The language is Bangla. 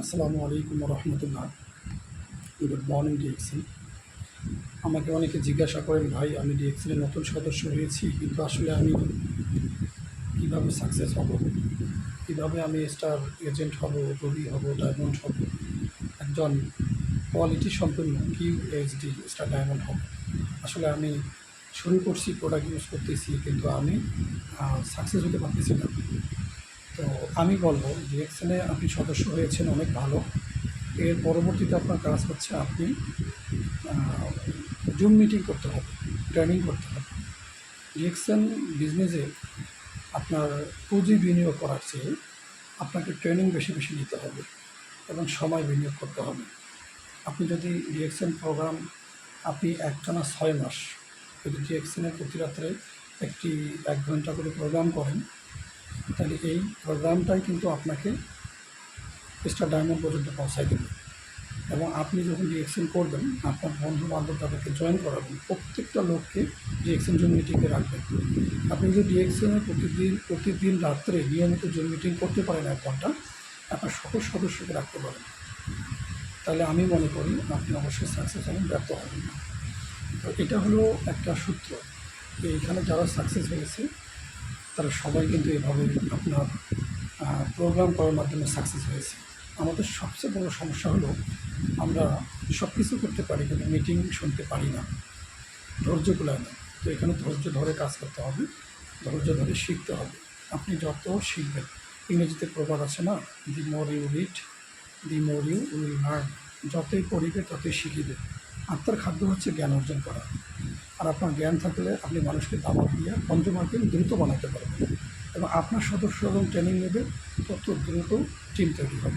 আসসালামু আলাইকুম রহমতুল্লাহ গুড মর্নিং ডিএক্সি আমাকে অনেকে জিজ্ঞাসা করেন, ভাই, আমি ডিএক্সির নতুন সদস্য হয়েছি, কিন্তু আসলে আমি কীভাবে সাকসেস হব? কীভাবে আমি স্টার এজেন্ট হব রবি হব ডায়মন্ড হব? একজন quality Q H D star diamond হব। আসলে আমি শুরু করছি প্রোডাক্ট ইউজ করতেছি, কিন্তু আমি সাকসেস হতে পারতেছি না। তো আমি বলব ডিএক্সএনে আপনি সদস্য হয়েছেন, অনেক ভালো। এর পরবর্তীতে আপনার কাজ হচ্ছে আপনি জুম মিটিং করতে হবে ট্রেনিং করতে হবে। ডিএক্সএন বিজনেসে আপনার পুঁজি বিনিয়োগ করার চেয়ে আপনাকে ট্রেনিং বেশি বেশি নিতে হবে এবং সময় বিনিয়োগ করতে হবে। আপনি যদি ডিএক্সএন প্রোগ্রাম আপনি একটানা ছয় মাস যদি ডিএক্সএনের প্রতি রাত্রে একটি এক ঘণ্টা করে প্রোগ্রাম করেন তাহলে এই প্রোগ্রামটাই কিন্তু আপনাকে স্টার ডায়মন্ড পর্যন্ত পৌঁছায় দেবে। এবং আপনি যখন রিয়েকশন করবেন, আপনার বন্ধু বান্ধব তাদেরকে জয়েন করাবেন, প্রত্যেকটা লোককে রিয়েকশন জুম মিটিংয়ে রাখবেন। আপনি যদি রিয়েকশনে প্রতিদিন প্রতিদিন রাত্রে নিয়মিত জুম মিটিং করতে পারেন এক ঘণ্টা আপনার সকল সদস্যকে রাখতে পারেন। তাহলে আমি মনে করি আপনি অবশ্যই সাকসেস হবেন ব্যর্থ হবেন না। তো এটা হলো একটা সূত্র যে এখানে যারা সাকসেস হয়েছে তারা সবাই কিন্তু এভাবে আপনার প্রোগ্রাম করার মাধ্যমে সাকসেস হয়েছে। আমাদের সবচেয়ে বড় সমস্যা হলো আমরা সব কিছু করতে পারি কিন্তু মিটিং শুনতে পারি না। ধৈর্য কুলায় না। তো এখানে ধৈর্য ধরে কাজ করতে হবে, ধৈর্য ধরে শিখতে হবে। আপনি যত শিখবেন, ইংরেজিতে প্রবাদ আছে না the more you read the more you will learn যতই পড়িবে ততই শিখিবে। আত্মার খাদ্য হচ্ছে জ্ঞান অর্জন করা। আর আপনার জ্ঞান থাকলে আপনি মানুষকে দাবা দিয়ে পঞ্চমার্কে দ্রুত বানাতে পারবেন এবং আপনার সদস্য এবং ট্রেনিং নেবে তত দ্রুত চিন্তা হবে।